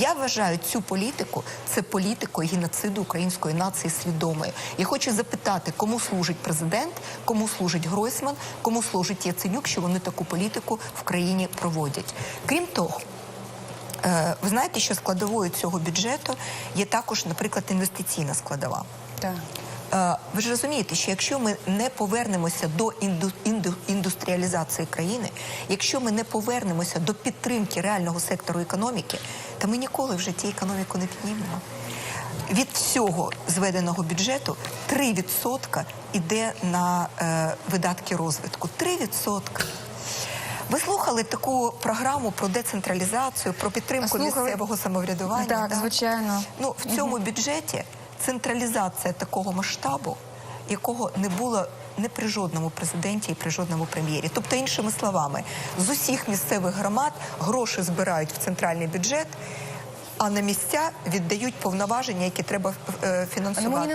Я вважаю цю політику це політикою геноциду української нації свідомої. Я хочу запитати, кому служить президент, кому служить Гройсман, кому служить Яценюк, що вони таку політику в країні проводять. Крім того. Е, Ви знаєте, що складовою цього бюджету є також, наприклад, інвестиційна складова. Так. Е, Ви ж розумієте, що якщо ми не повернемося до інду, інду, індустріалізації країни, якщо ми не повернемося до підтримки реального сектору економіки, то ми ніколи в житті економіку не піднімемо. Від всього зведеного бюджету 3% йде на е, видатки розвитку. 3%. Ви слухали таку програму про децентралізацію, про підтримку Слухали. місцевого самоврядування? Так, звичайно. Ну, в цьому бюджеті централізація такого масштабу, якого не було не при жодному президенті і при жодному прем'єрі. Тобто, іншими словами, з усіх місцевих громад гроші збирають в центральний бюджет, а на місця віддають повноваження, які треба е, не фінансувати.